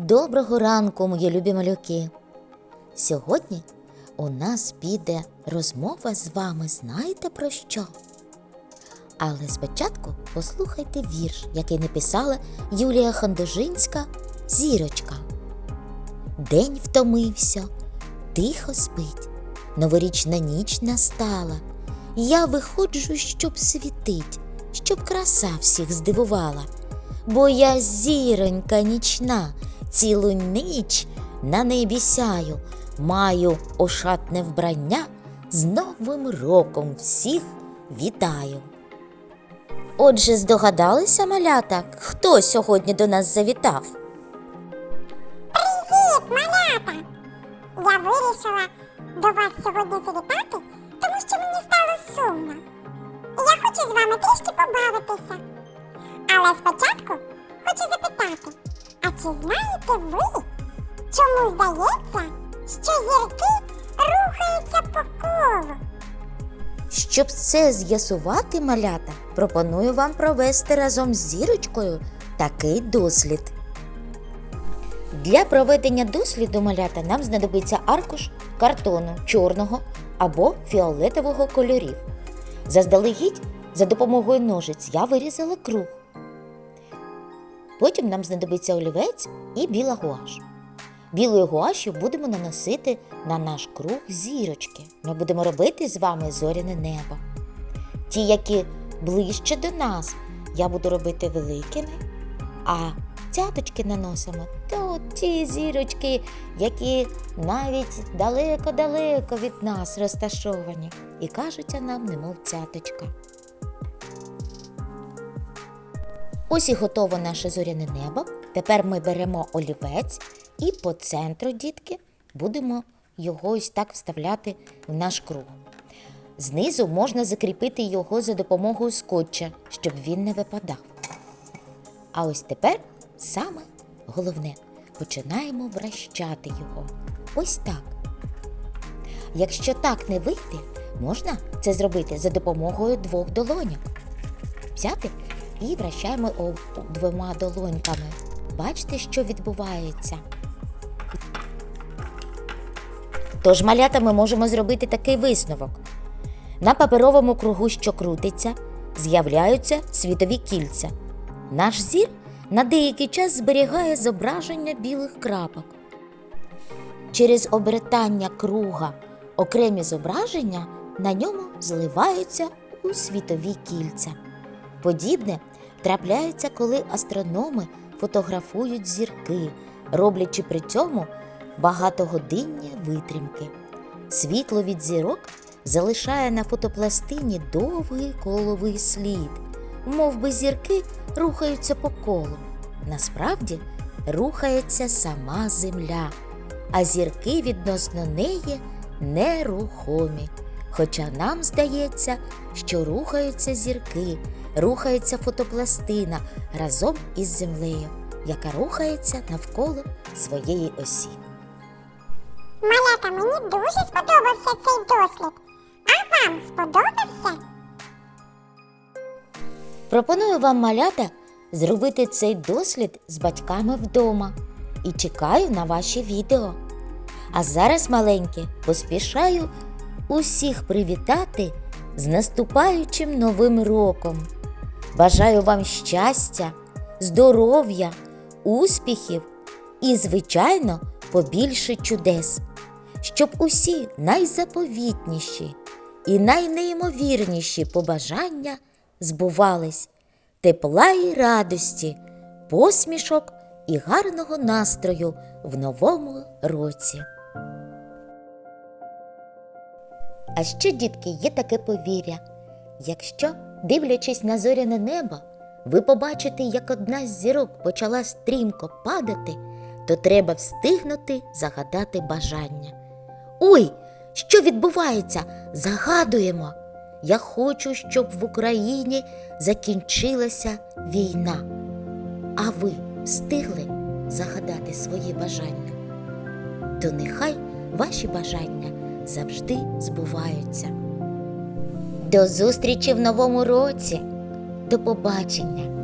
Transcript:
Доброго ранку, мої любі малюки! Сьогодні у нас піде розмова з вами, знаєте про що? Але спочатку послухайте вірш, який написала Юлія Хандожинська Зірочка. День втомився, тихо спить, новорічна ніч настала. Я виходжу, щоб світить, щоб краса всіх здивувала. Бо я зіронька нічна, цілу ніч на небі сяю, маю ошатне вбрання, з Новим роком всіх вітаю. Отже, здогадалися, малята, хто сьогодні до нас завітав? Привіт, малята! Я вирішила до вас сьогодні завітати, тому що мені стало сумно. Я хочу з вами трішки побавитися. Але спочатку хочу запитати, а чи знаєте ви, чому здається, що зірки рухаються по колу? Щоб це з'ясувати, малята, пропоную вам провести разом з зірочкою такий дослід. Для проведення досліду малята нам знадобиться аркуш картону чорного або фіолетового кольорів. Заздалегідь за допомогою ножиць я вирізала круг. Потім нам знадобиться олівець і біла гуаш. Білою гуашю будемо наносити на наш круг зірочки. Ми будемо робити з вами зоряне небо. Ті, які ближче до нас, я буду робити великими, а цяточки наносимо то ті зірочки, які навіть далеко-далеко від нас розташовані, і кажуться нам, немов цяточка. Ось і готове наше зоряне небо. Тепер ми беремо олівець і по центру, дітки, будемо його ось так вставляти в наш круг. Знизу можна закріпити його за допомогою скотча, щоб він не випадав. А ось тепер саме головне починаємо вращати його. Ось так. Якщо так не вийде, можна це зробити за допомогою двох долоньок. Взяти і вращаємо двома долоньками. Бачите, що відбувається. Тож, малята, ми можемо зробити такий висновок. На паперовому кругу, що крутиться, з'являються світові кільця. Наш зір на деякий час зберігає зображення білих крапок. Через обертання круга окремі зображення на ньому зливаються у світові кільця. Подібне трапляється, коли астрономи фотографують зірки, роблячи при цьому багатогодинні витримки. Світло від зірок залишає на фотопластині довгий коловий слід, мов би зірки рухаються по колу. Насправді рухається сама земля, а зірки відносно неї нерухомі. Хоча нам здається, що рухаються зірки, рухається фотопластина разом із землею, яка рухається навколо своєї осі. Малята, мені дуже сподобався цей дослід. А вам сподобався? Пропоную вам, малята, зробити цей дослід з батьками вдома і чекаю на ваші відео. А зараз, маленькі, поспішаю усіх привітати з наступаючим новим роком. Бажаю вам щастя, здоров'я, успіхів і, звичайно, побільше чудес, щоб усі найзаповітніші і найнеймовірніші побажання збувались, тепла і радості, посмішок і гарного настрою в новому році. А ще, дітки, є таке повір'я. Якщо, дивлячись на зоряне небо, ви побачите, як одна з зірок почала стрімко падати, то треба встигнути загадати бажання. Ой, що відбувається? Загадуємо. Я хочу, щоб в Україні закінчилася війна. А ви встигли загадати свої бажання? То нехай ваші бажання завжди збуваються. До зустрічі в новому році. До побачення!